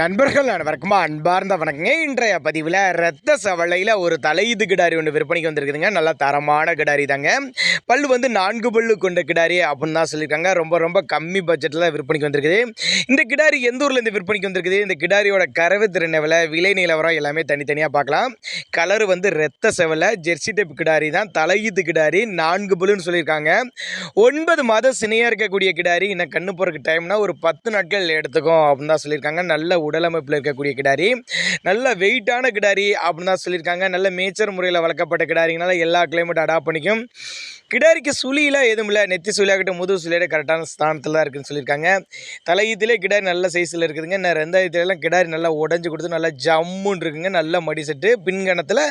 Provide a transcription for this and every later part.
நண்பர்கள் அனைவருக்குமா அன்பார்ந்த வணக்கங்க. இன்றைய பதிவில் ரத்த சவளையில் ஒரு தலையீது கிடாரி ஒன்று விற்பனைக்கு வந்திருக்குதுங்க. நல்லா தரமான கிடாரி தாங்க. பல்லு வந்து நான்கு பல்லு கொண்ட கிடாரி அப்படின்னு தான் சொல்லியிருக்காங்க. ரொம்ப ரொம்ப கம்மி பட்ஜெட்டில் விற்பனைக்கு வந்திருக்குது. இந்த கிடாரி எந்த ஊரில் இந்த விற்பனைக்கு வந்திருக்குது? இந்த கிடாரியோட கறவு திறன் விலை விலை நிலவரம் எல்லாமே தனித்தனியாக பார்க்கலாம். கலர் வந்து ரத்த செவலை ஜெர்சி டைப் கிடாரி தான். தலையீது கிடாரி நான்கு பல்லுன்னு சொல்லியிருக்காங்க. ஒன்பது மாதம் சினையாக இருக்கக்கூடிய கிடாரி இன்னும் கண்ணு போகிறக்கு டைம்னா ஒரு பத்து நாட்கள் எடுத்துக்கும் அப்படின்னு தான் சொல்லியிருக்காங்க. நல்ல உடலமைப்பில் இருக்கக்கூடிய கிடாரி நல்ல வெயிட்டான கிடாரி அப்படின்னு தான் சொல்லியிருக்காங்க. நல்ல மேச்சர் முறையில் வளர்க்கப்பட்ட கிடாரிங்கனால எல்லா கிளைமேட் அடாப்ட் பண்ணிக்கும். கிடாரிக்கு சுழியெலாம் எதுவும் இல்லை. நெத்தி சுழியாகட்டும் முதுகு சுழியோட கரெக்டான ஸ்தானத்தில் தான் இருக்குதுன்னு சொல்லியிருக்காங்க. தலையீத்திலே கிடாரி நல்ல சைஸில் இருக்குதுங்க. நான் ரெண்டாயிரத்துலாம் கிடாரி நல்லா உடஞ்சி கொடுத்து நல்லா ஜம்முன்னு இருக்குங்க. நல்ல மடி செட்டு. பின்கணத்தில்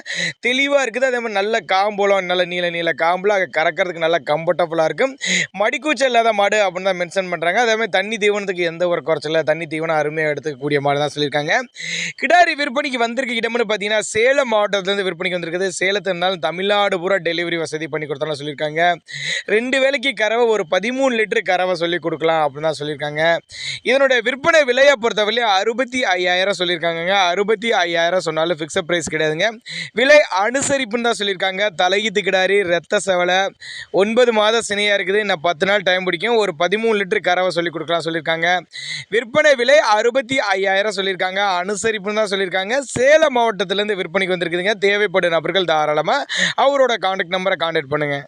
தெளிவாக இருக்குது. அதே மாதிரி நல்ல காம்போலம் நல்ல நீல நீல காம்பில் அங்கே கறக்கிறதுக்கு நல்லா கம்ஃபர்டபுளாக இருக்கும். மடிக்கூச்சல் இல்லாத மாடு அப்படின்னு தான் மென்ஷன் பண்ணுறாங்க அதே மாதிரி தண்ணி தீவனத்துக்கு எந்த ஒரு குறைச்சல தண்ணி தீவனம் அருமையாக எடுத்துக்கக்கூடிய மாடு தான் சொல்லியிருக்காங்க. கிடாரி விற்பனைக்கு வந்திருக்க இடம்னு பார்த்தீங்கன்னா சேலம் மாவட்டத்துலேருந்து விற்பனைக்கு வந்திருக்குது. சேலத்து இருந்தாலும் தமிழ்நாடு பூரா டெலிவரி வசதி பண்ணி கொடுத்தாலும் சொல்லியிருக்காங்க. ரெண்டு வேலைக்கு கறவை ஒரு பதிமூணு லிட்டரு கறவை சொல்லி கொடுக்கலாம் அப்படின்னு தான் சொல்லியிருக்காங்க. இதனுடைய விற்பனை விலையை பொறுத்தவரை அறுபத்தி ஐயாயிரம் சொல்லியிருக்காங்க அறுபத்தி ஐயாயிரம் சொன்னாலும் ஃபிக்ஸட் ப்ரைஸ் கிடையாதுங்க. விலை அனுசரிப்புன்னு தான் சொல்லியிருக்காங்க. தலையீத்து கிடாரி ரத்த செவலை ஒன்பது மாத சினையாக இருக்குது. இன்னும் பத்து நாள் டைம் பிடிக்கும். ஒரு பதிமூணு லிட்டரு கறவை சொல்லி கொடுக்கலாம் சொல்லியிருக்காங்க. விற்பனை விலை அறுபத்தி ஐயாயிரம் சொல்லியிருக்காங்க அனுசரிப்புன்னு தான் சொல்லியிருக்காங்க. சேலம் மாவட்டத்திலேருந்து விற்பனைக்கு வந்திருக்குதுங்க. தேவைப்படும் நபர்கள் தாராளமாக அவரோட காண்டாக்ட் நம்பரை காண்டாக்ட் பண்ணுங்கள்